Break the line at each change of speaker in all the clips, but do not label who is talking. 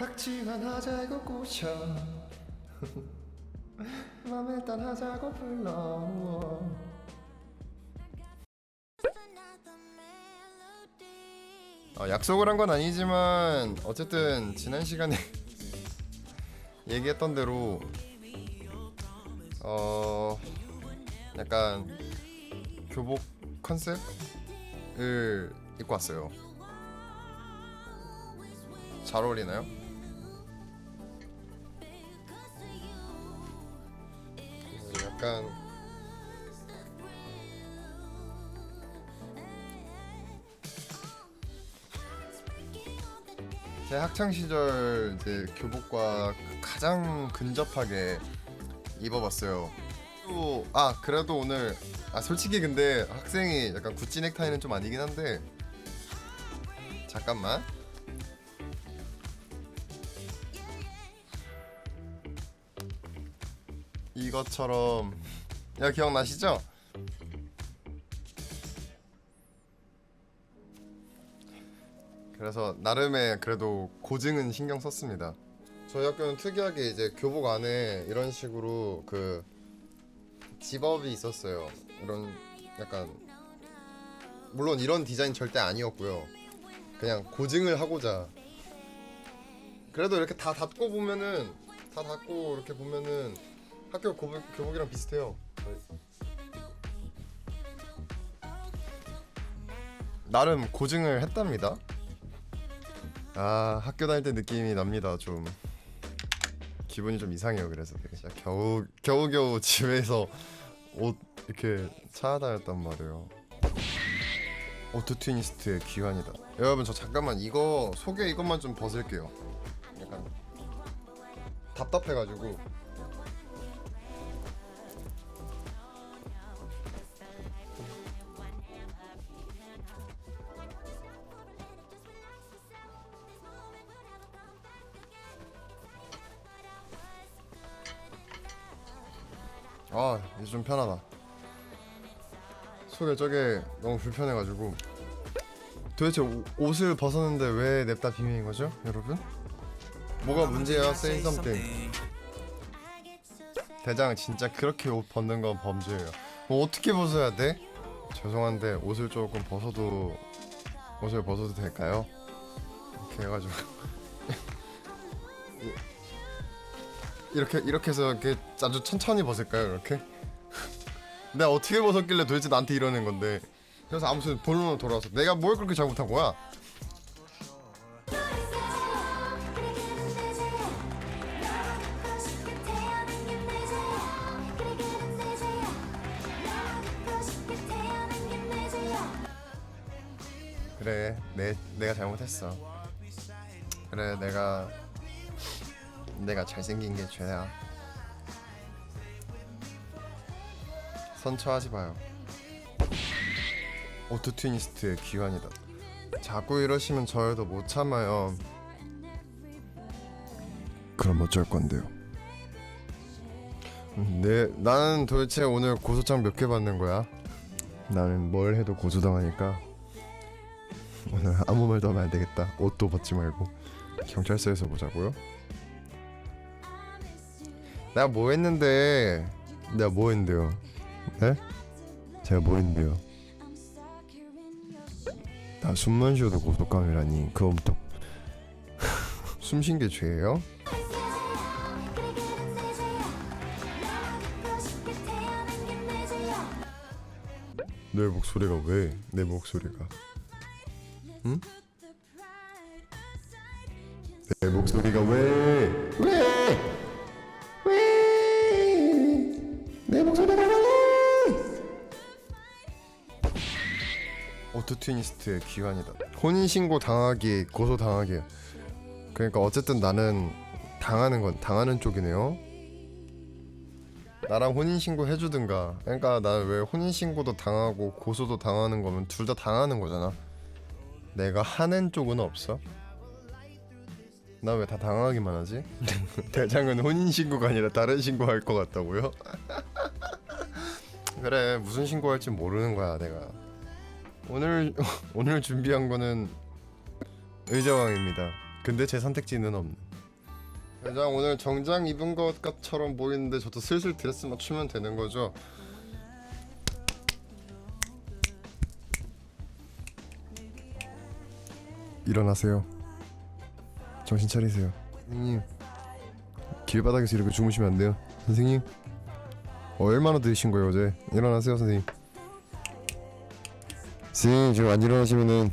박지만 하자고 꼬셔 맘에 딴 하자고 불러 어, 약속을 한 건 아니지만 어쨌든 지난 시간에 얘기했던 대로 어 약간 교복 컨셉을 입고 왔어요. 잘 어울리나요? 약간 제 학창 시절 이제 교복과 가장 근접하게 입어봤어요. 또, 아 그래도 오늘 아 솔직히 근데 학생이 약간 구찌 넥타이는 좀 아니긴 한데 잠깐만 이것처럼 야 기억나시죠? 그래서 나름의 그래도 고증은 신경 썼습니다. 저희 학교는 특이하게 이제 교복 안에 이런 식으로 그 집업이 있었어요. 이런 약간 물론 이런 디자인 절대 아니었고요. 그냥 고증을 하고자. 그래도 이렇게 다 닫고 보면은 다 닫고 이렇게 보면은 학교 교복, 교복이랑 비슷해요. 나름 고증을 했답니다. 아 학교 다닐 때 느낌이 납니다 좀. 기분이 좀 이상해요 그래서. 겨우 겨우겨우 집에서 옷 이렇게 찾아다녔단 말이에요. 오토 튜니스트의 귀환이다. 여러분 저 잠깐만 이거 소개 이것만 좀 벗을게요. 약간 답답해가지고 아 이제 좀 편하다 속에 저게 너무 불편해가지고 도대체 오- 옷을 벗었는데 왜 냅다 비밀인 거죠 여러분? 뭐가 문제야 say something 대장 진짜 그렇게 옷 벗는 건 범죄예요 뭐 어떻게 벗어야 돼? 죄송한데 옷을 조금 벗어도 옷을 벗어도 될까요? 이렇게 해가지고 이렇게 이렇게 해서 이렇게 아주 천천히 벗을까요 이렇게? 내가 어떻게 벗었길래 도대체 나한테 이러는 건데 그래서 아무튼 본론으로 돌아와서 내가 뭘 그렇게 잘못한 거야? 그래 내 내가 잘못했어 그래 내가 내가 잘생긴 게 죄야 선처하지 마요 오토튜니스트의 귀환이다 자꾸 이러시면 저희도 못 참아요 그럼 어쩔 건데요 음, 네, 나는 도대체 오늘 고소장 몇 개 받는 거야? 나는 뭘 해도 고소당하니까 오늘 아무 말도 하면 안 되겠다. 옷도 벗지 말고 경찰서에서 보자고요. 내가 뭐 했는데? 내가 뭐 했는데요? 네? 제가 뭐 했는데요? 나 숨만 쉬어도 고속감이라니 그거부터 숨 쉰 게 죄예요? 내 목소리가 왜? 내 목소리가 응? 내 목소리가 왜? 왜? 왜? 오토튜니스트의 귀환이다. 혼인신고 당하기, 고소 당하기. 그러니까 어쨌든 나는 당하는 건 당하는 쪽이네요. 나랑 혼인신고 해주든가. 그러니까 나 왜 혼인신고도 당하고 고소도 당하는 거면 둘 다 당하는 거잖아. 내가 하는 쪽은 없어? 나 왜 다 당하기만 하지? 대장은 혼인 신고가 아니라 다른 신고할 것 같다고요? 그래 무슨 신고할지 모르는 거야 내가 오늘 오늘 준비한 거는 의자왕입니다 근데 제 선택지는 없는. 회장 오늘 정장 입은 것처럼 보이는데 저도 슬슬 드레스 맞추면 되는 거죠? 일어나세요. 정신 차리세요. 선생님 길바닥에서 이렇게 주무시면 안 돼요. 선생님 어, 얼마나 드신 거예요 어제? 일어나세요 선생님. 선생님 지금 안 일어나시면은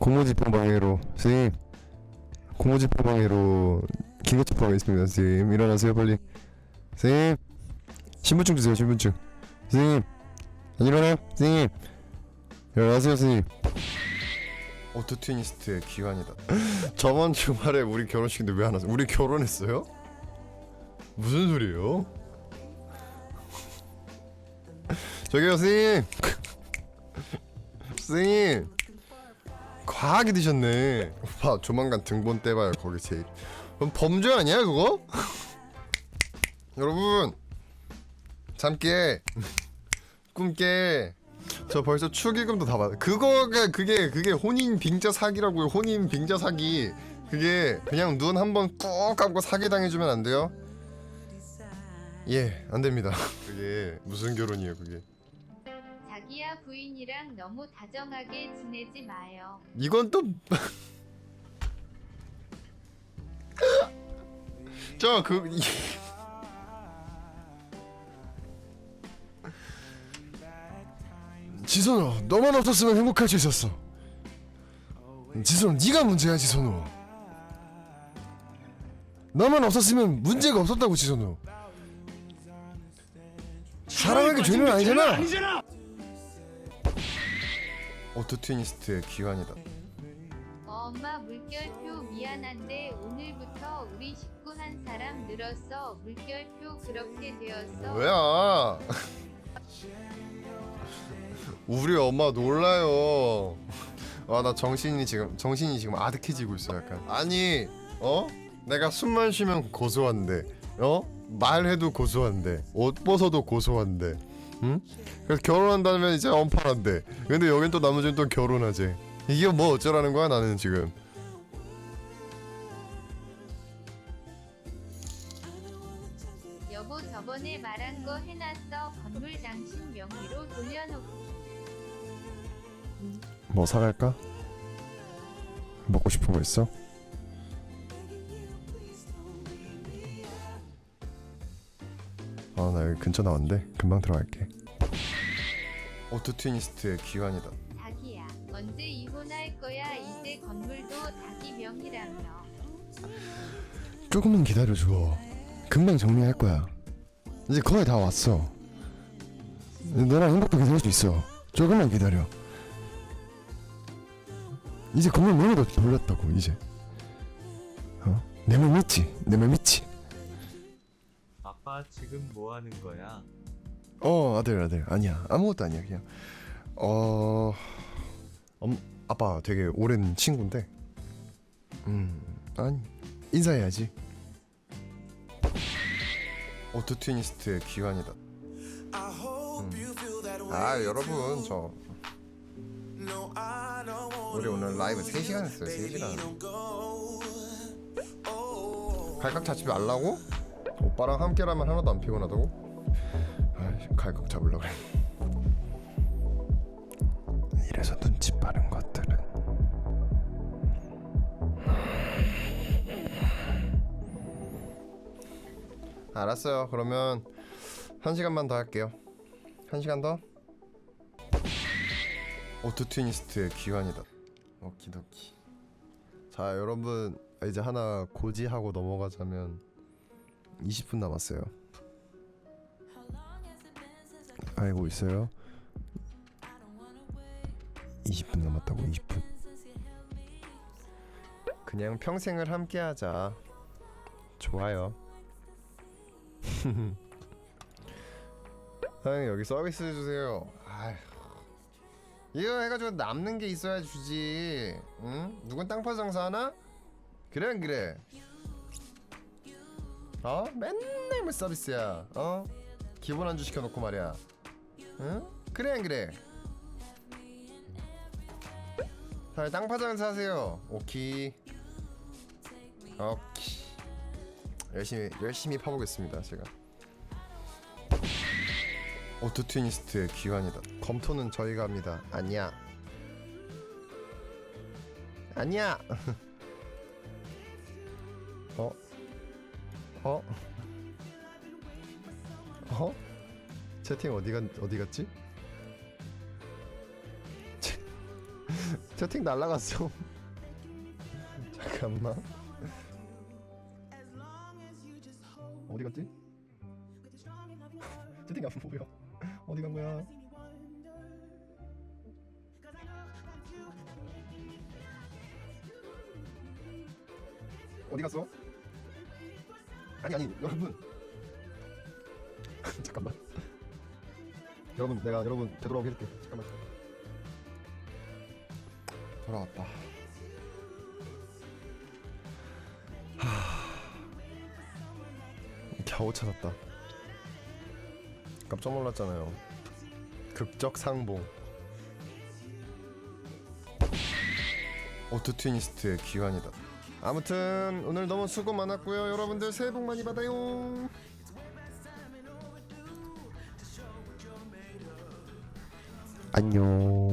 고무지팡 방해로 선생님 고무지팡 방해로 긴급처방 하겠습니다 선생님. 일어나세요 빨리. 선생님 신분증 주세요 신분증. 선생님 안 일어나요? 선생님 일어나세요 선생님. 오토튜니스트의 귀환이다. 저번 주말에 우리 결혼식인데 왜 안 왔어 우리 결혼했어요? 무슨 소리예요? 저기요 선생님. 선생님. 과하게 드셨네. 오빠 조만간 등본 떼봐요 거기 제일. 그럼 범죄 아니야 그거? 여러분 잠깨. 꿈깨. 저 벌써 축의금도 다 받아. 그거가 그게 그게 혼인 빙자 사기라고요. 혼인 빙자 사기. 그게 그냥 눈 한번 꾹 감고 사기 당해주면 안 돼요? 예 안 됩니다. 그게 무슨 결혼이에요 그게?
자기야 부인이랑 너무 다정하게 지내지 마요.
이건 또 저그 지선우 너만 없었으면 행복할 수 있었어. 지선우 네가 문제야 지선우 너만 없었으면 문제가 없었다고 지선우 사랑하기 죄는 아니잖아 오토튜니스트의 귀환이다
엄마 물결표 미안한데 오늘부터 우리 식구 한 사람 늘었어. 물결표 그렇게 되었어.
뭐야? 우리 엄마 놀라요. 아나 정신이 지금 정신이 지금 아득해지고 있어 약간. 아니 어? 내가 숨만 쉬면 고소한데 어? 말해도 고소한데 옷 벗어도 고소한데 응? 그래서 결혼한다면 이제 엄팔한데 근데 여긴 또 나머지는 또 결혼하지 이게 뭐 어쩌라는 거야 나는 지금
여보 저번에 말한 거 해놨어. 건물 당신 명의로 돌려놓고.
뭐 사갈까? 먹고 싶은 거 있어? 아 나 여기 근처 나왔는데 금방 들어갈게 오토튜니스트의 귀환이다
자기야 언제 이혼할 거야? 이제 건물도 자기 명의라며.
조금만 기다려줘 금방 정리할 거야 이제 거의 다 왔어 너랑 행복하게 살 수 있어 조금만 기다려 이제 건물 문을 돌렸다고 이제 어? 내 말 믿지? 내 말 믿지?
아빠 지금 뭐 하는 거야?
어 아들 아들. 아니야. 아무것도 아니야 그냥. 어 엄, 아빠 되게 오랜 친구인데. 음 아니 인사해야지. 오토튜니스트의 귀환이다. 음. 아 여러분 저 우리 오늘 라이브 3시간 했어요 3시간. 갈각 잡지 말라고? 오빠랑 함께라면 하나도 안 피곤하다고? 아이씨, 갈각 잡으려고 그래. 이래서 눈치 빠른 것들은. 알았어요. 그러면 한 시간만 더 할게요. 한 시간 더? 오토튜니스트의 귀환이다. 오키도키. 자 여러분 이제 하나 고지하고 넘어가자면 20분 남았어요 알고 있어요? 20분 남았다고 20분 그냥 평생을 함께하자 좋아요 사장님 여기 서비스 해주세요 이거 해가지고 남는 게 있어야 주지 응? 누군 땅파 장사하나? 그래 안 그래? 어? 맨날 뭐 서비스야 어? 기본 안주 시켜놓고 말이야 응? 그래 안 그래? 자 땅파장 사세요 오키 오키 열심히 열심히 파보겠습니다 제가 오토튜니스트의 귀환이다 검토는 저희가 합니다 아니야 아니야 어? 어? 어? 채팅 어디 간 어디 갔지? 채, 채팅 날라갔어. 잠깐만. 어디 갔지? 채팅이 안 보여. 어디 간 거야? 어디 갔어? 아니 아니 여러분. 잠깐만. 여러분 내가 여러분 되돌아오게 해줄게 잠깐만. 돌아왔다. 하... 겨우 찾았다. 깜짝 놀랐잖아요. 극적 상봉. 오토튜니스트의 귀환이다 아무튼 오늘 너무 수고 많았고요. 여러분들 새해 복 많이 받아요. 안녕